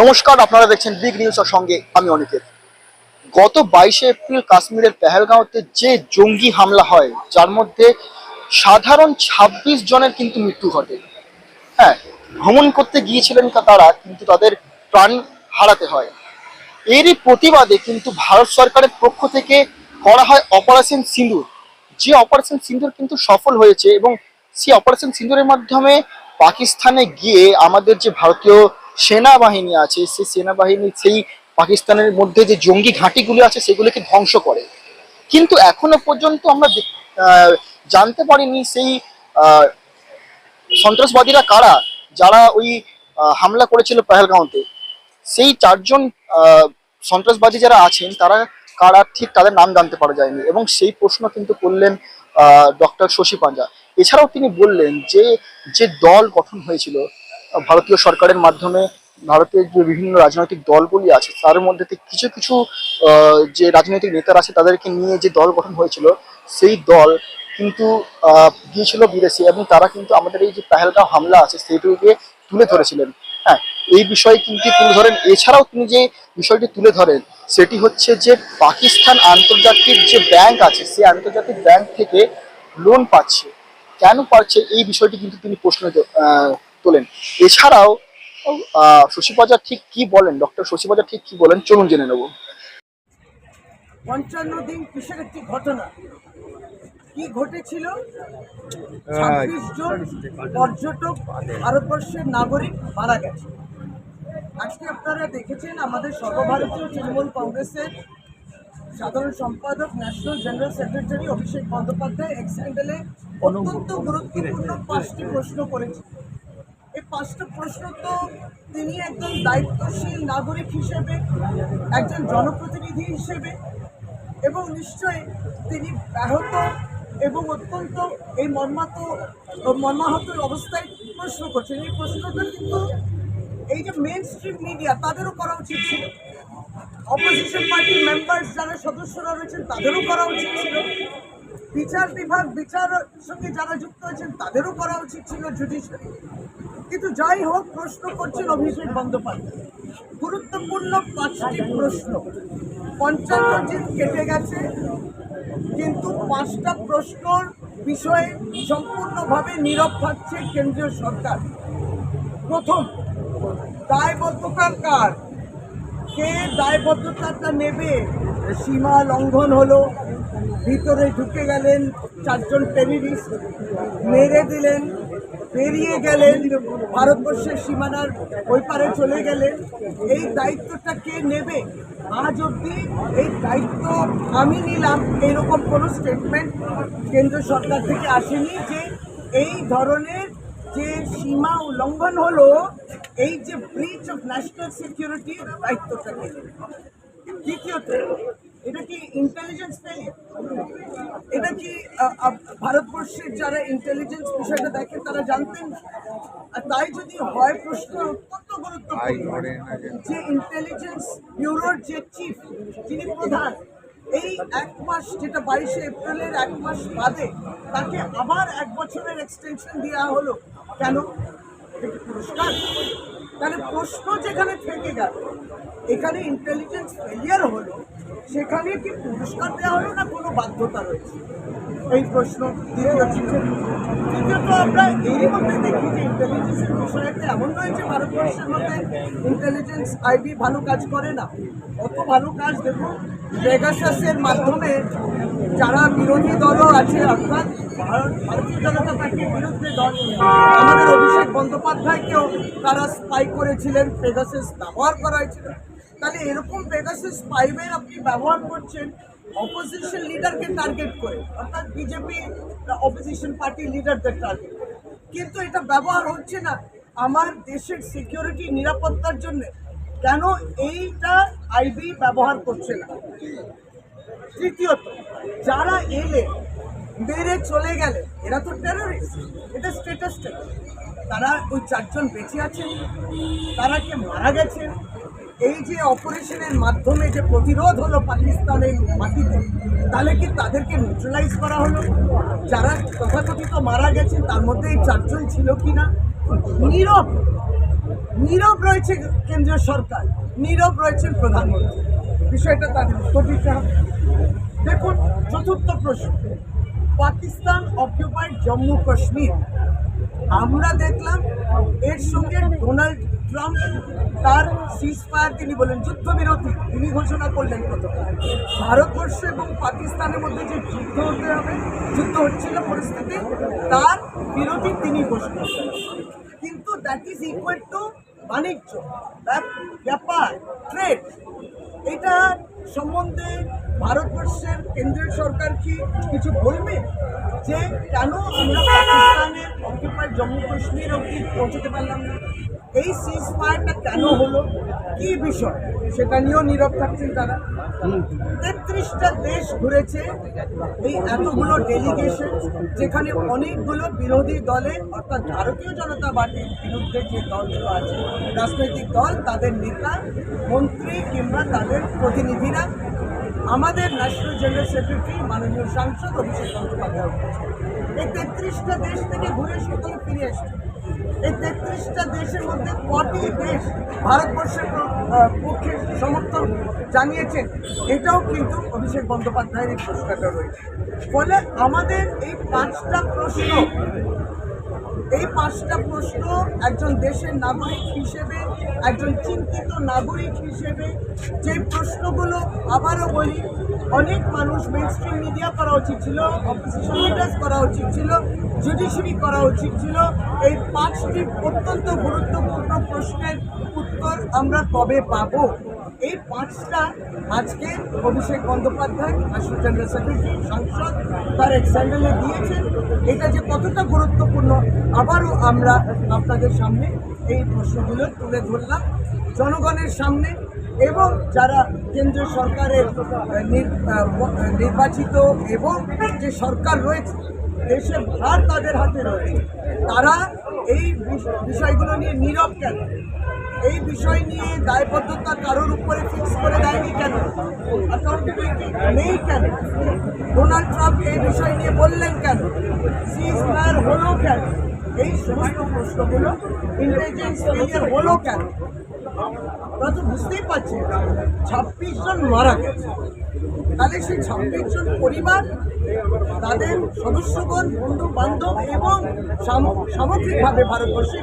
নমস্কার, আপনারা দেখছেন বিগ নিউজের সঙ্গে আমি অনিকেত। গত বাইশে এপ্রিল কাশ্মীরের পেহেলগাঁওতে যে জঙ্গি হামলা হয়, যার মধ্যে সাধারণ ২৬ জনের কিন্তু মৃত্যু ঘটে। হ্যাঁ ভ্রমণ করতে গিয়েছিলেন তারা, কিন্তু তাদের প্রাণ হারাতে হয়। এরই প্রতিবাদে কিন্তু ভারত সরকারের পক্ষ থেকে করা হয় অপারেশন সিঁদুর যে অপারেশন সিঁদুর কিন্তু সফল হয়েছে এবং সেই অপারেশন সিঁদুরের মাধ্যমে পাকিস্তানে গিয়ে আমাদের যে ভারতীয় সেনাবাহিনী আছে সেই সেনাবাহিনী সেই পাকিস্তানের মধ্যে যে জঙ্গি ঘাঁটিগুলি আছে, সেগুলিকে ধ্বংস করে। কিন্তু এখনও পর্যন্ত আমরা জানতে পারিনি সেই সন্ত্রাসবাদীরা কারা, যারা ওই হামলা করেছিল পেহেলগাঁওতে। সেই চারজন সন্ত্রাসবাদী যারা আছেন, তারা কারা, ঠিক তাদের নাম জানতে পারা যায়নি এবং সেই প্রশ্ন কিন্তু করলেন ডক্টর শশী পাঞ্জা। এছাড়াও তিনি বললেন যে যে দল গঠন হয়েছিল ভারতীয় সরকারের মাধ্যমে ভারতের যে বিভিন্ন রাজনৈতিক দলগুলি আছে, তার মধ্যে কিছু কিছু যে রাজনৈতিক নেতারা আছে, তাদেরকে নিয়ে যে দল গঠন হয়েছিল, সেই দল কিন্তু গিয়েছিল বিদেশে এবং তারা কিন্তু আমাদের এই যে পেহেলগাঁও হামলা আছে, সেইটিকে তুলে ধরেছিলেন। হ্যাঁ এই বিষয়ে কিন্তু তুলে ধরেন। এছাড়াও তিনি যে বিষয়টি তুলে ধরেন, সেটি হচ্ছে যে পাকিস্তান আন্তর্জাতিক যে ব্যাংক আছে সেই আন্তর্জাতিক ব্যাংক থেকে লোন পাচ্ছে। কেন পাচ্ছে, এই বিষয়টি কিন্তু তিনি প্রশ্ন তোলেন। এছাড়াও শশীপাজা ঠিক কি বলেন? ডক্টর শশীপাজা ঠিক কি বলেন? চলুন জেনে নেব। পঞ্চান্ন দিন কিসের একটি ঘটনা? কি ঘটেছিল? ছাব্বিশ জন পর্যটক ভারতবর্ষের নাগরিক মারা গেছে। আজকে আপনারা দেখেছেন আমাদের সর্বভারতীয় তৃণমূল কংগ্রেসের সাধারণ সম্পাদক national general secretary Abhishek Bandyopadhyay X হ্যান্ডেলে অত্যন্ত গুরুত্বপূর্ণ পাঁচটি প্রশ্ন করেছেন। এই পাঁচটা প্রশ্ন তো তিনি একজন দায়িত্বশীল নাগরিক হিসেবে, একজন জনপ্রতিনিধি হিসেবে, এবং নিশ্চয়ই তিনি ব্যাহত এবং অত্যন্ত এই মর্মাত মর্মাহত অবস্থায় প্রশ্ন করছেন। এই প্রশ্নটা কিন্তু এই যে মেন স্ট্রিম মিডিয়া তাদেরও করা উচিত ছিল। অপোজিশন পার্টির মেম্বার্স যারা সদস্যরা রয়েছেন তাদেরও করা উচিত ছিল। বিচার বিভাগ বিচার সঙ্গে যারা যুক্ত হয়েছেন তাদেরও করা উচিত ছিল জুডিশিয়ারি কিন্তু যাই হোক, প্রশ্ন করছেন অভিষেক বন্দ্যোপাধ্যায়। গুরুত্বপূর্ণ পাঁচটি প্রশ্ন। পঞ্চান্ন দিন কেটে গেছে, কিন্তু পাঁচটা প্রশ্নর বিষয়ে সম্পূর্ণভাবে নীরব থাকছে কেন্দ্রীয় সরকার। প্রথম, দায়বদ্ধতার কার? কে দায়বদ্ধতাটা নেবে? সীমা লঙ্ঘন হলো, ভিতরে ঢুকে গেলেন চারজন টেরিরিস্ট মেরে দিলেন বেরিয়ে গেলেন, ভারতবর্ষের সীমানার ওই পারে চলে গেলেন। এই দায়িত্বটা কে নেবে? আজ অবধি এই দায়িত্ব আমি নিলাম। এরকম কোনো স্টেটমেন্ট কেন্দ্র সরকার থেকে আসেনি যে এই ধরনের যে সীমা উল্লঙ্ঘন হলো, এই যে ব্রিচ অফ ন্যাশনাল সিকিউরিটির দায়িত্বটা কে? দ্বিতীয়ত এটা কি ইন্টেলিজেন্স এটা কি ভারতবর্ষের যারা ইন্টেলিজেন্স বিষয়টা দেখেন তারা জানতেন? আর তাই যদি হয় প্রশ্ন অত্যন্ত গুরুত্বপূর্ণ যে ইন্টেলিজেন্স ব্যুরোর যে চিফ যিনি প্রধান এই এক মাস যেটা বাইশে এপ্রিলের এক মাস বাদে তাকে আবার এক বছরের এক্সটেনশন দেওয়া হলো। কেন? পুরস্কার? তাহলে প্রশ্ন যেখানে থেকে গেল এখানে ইন্টেলিজেন্স ফেলিয়ার হলো, সেখানে কি পুরস্কার দেওয়া হলো না কোনো বাধ্যতা রয়েছে? এই প্রশ্ন, দ্বিতীয় চিঠি তৃতীয়ত আমরা এরই মধ্যে দেখি যে ইন্টেলিজেন্সের বিষয়তে এমন রয়েছে ভারতবর্ষের মধ্যে ইন্টেলিজেন্স আইবি ভালো কাজ করে না। অত ভালো কাজ দেখুন পেগাসাসের মাধ্যমে যারা বিরোধী দলও আছে, অর্থাৎ ভারত, ভারতীয় জনতা পার্টির বিরুদ্ধে দল, আমাদের অভিষেক বন্দ্যোপাধ্যায়কেও তারা স্পাই করেছিলেন পেগাসাস ব্যবহার করা হয়েছিল। তাহলে এরকম পেগাসাস স্পাইওয়্যার আপনি ব্যবহার করছেন অপোজিশন লিডারকে টার্গেট করে, অর্থাৎ বিজেপি অপোজিশন পার্টি লিডারদের টার্গেট কিন্তু এটা ব্যবহার হচ্ছে না আমার দেশের সিকিউরিটি নিরাপত্তার জন্য। কেন এইটা আইবি ব্যবহার করছে না? তৃতীয়ত, যারা এলে বেড়ে চলে গেলে, এরা তো টেররিস্ট এটা স্টেটাস তারা ওই চারজন বেঁচে আছেন তারা কে মারা গেছেন এই যে অপারেশনের মাধ্যমে যে প্রতিরোধ হলো পাকিস্তানের মাটিতে, তাহলে কি তাদেরকে নিউট্রালাইজ করা হলো? যারা তথাকথিত মারা গেছেন তার মধ্যে এই চারজন ছিল কি না নীরব নীরব রয়েছে কেন্দ্রীয় সরকার, নীরব রয়েছেন প্রধানমন্ত্রী। বিষয়টা তাদের উত্তর দিতে হবে। দেখুন, চতুর্থ প্রশ্ন, পাকিস্তান অকিউপাইড জম্মু কাশ্মীর আমরা দেখলাম এর সঙ্গে ডোনাল্ড ট্রাম্প, তার সিজফায়ার তিনি বলেন, যুদ্ধবিরতি, তিনি ঘোষণা করলেন প্রথমে। ভারতবর্ষ এবং পাকিস্তানের মধ্যে যে যুদ্ধ হতে হবে, যুদ্ধ হচ্ছিল পরিস্থিতি, তার বিরতি তিনি ঘোষণা কিন্তু দ্যাট ইজ ইকুয়াল টু বাণিজ্য ব্যাপ- ব্যাপার ট্রেড এটা সম্বন্ধে ভারতবর্ষের কেন্দ্রীয় সরকার কি কিছু বলবে? যে কেন আমরা পাকিস্তানের অকুপাইড জম্মু কাশ্মীর অব্দি পৌঁছতে পারলাম না? এই সিজ ফায়ারটা কেন হলো? কি বিষয়? সেটা নিয়েও নীরব থাকছেন তারা। তেত্রিশটা দেশ ঘুরেছে এই এতগুলো ডেলিগেশন যেখানে অনেকগুলো বিরোধী দলে অর্থাৎ ভারতীয় জনতা পার্টির বিরুদ্ধে যে দলগুলো আছে রাজনৈতিক দল তাদের নেতা মন্ত্রী কিংবা তাদের প্রতিনিধিরা আমাদের ন্যাশনাল জেনারেল সেক্রেটারি মাননীয় সাংসদ অভিষেক বন্দ্যোপাধ্যায়। এই তেত্রিশটা দেশ থেকে ঘুরে সকলে ফিরে এসছে। এই তেত্রিশটা দেশের মধ্যে কটি দেশ ভারতবর্ষের পক্ষে সমর্থন জানিয়েছেন? এটাও কিন্তু অভিষেক বন্দ্যোপাধ্যায়ের এই প্রশ্নটা রয়েছে। ফলে আমাদের এই পাঁচটা প্রশ্ন, এই পাঁচটা প্রশ্ন একজন দেশের নাগরিক হিসেবে, একজন চিন্তিত নাগরিক হিসেবে যে প্রশ্নগুলো আবারও বলি, অনেক মানুষ মেন স্ট্রিম মিডিয়া করা উচিত ছিল অপোজিশন লিডার্স করা উচিত ছিল জুডিশিয়ারি করা উচিত ছিল। এই পাঁচটি অত্যন্ত গুরুত্বপূর্ণ প্রশ্নের উত্তর আমরা কবে পাব? এই পাঁচটা আজকে Abhishek Bandyopadhyay national general secretary সাংসদ, তার এক দিয়েছেন। এটা যে কতটা গুরুত্বপূর্ণ, আবারও আমরা আপনাদের সামনে এই প্রশ্নগুলো তুলে ধরলাম জনগণের সামনে এবং যারা কেন্দ্রীয় সরকারের নির্বাচিত এবং যে সরকার রয়েছে দেশের ভার তাদের হাতে রয়েছে। তারা এই বিষ- বিষয়গুলো নিয়ে নীরব কেন? এই বিষয় নিয়ে দায়বদ্ধতা কারোর উপরে ফিক্স করে দেয়নি কেন? অ্যাকাউন্টেবিলিটি নেই কেন? ডোনাল্ড ট্রাম্প এই বিষয় নিয়ে বললেন কেন? সিজ ফায়ার হলো কেন? এই সমস্ত প্রশ্নগুলো ইন্টেলিজেন্স ফেলিয়ার হলো কেন? আমরা তো বুঝতেই পারছি ছাব্বিশ জন মারা গেছে। তাহলে সেই ছাব্বিশ জন পরিবার, তাদের সদস্যগণ বন্ধু বান্ধব এবং সাম- সামগ্রিকভাবে ভারতবর্ষে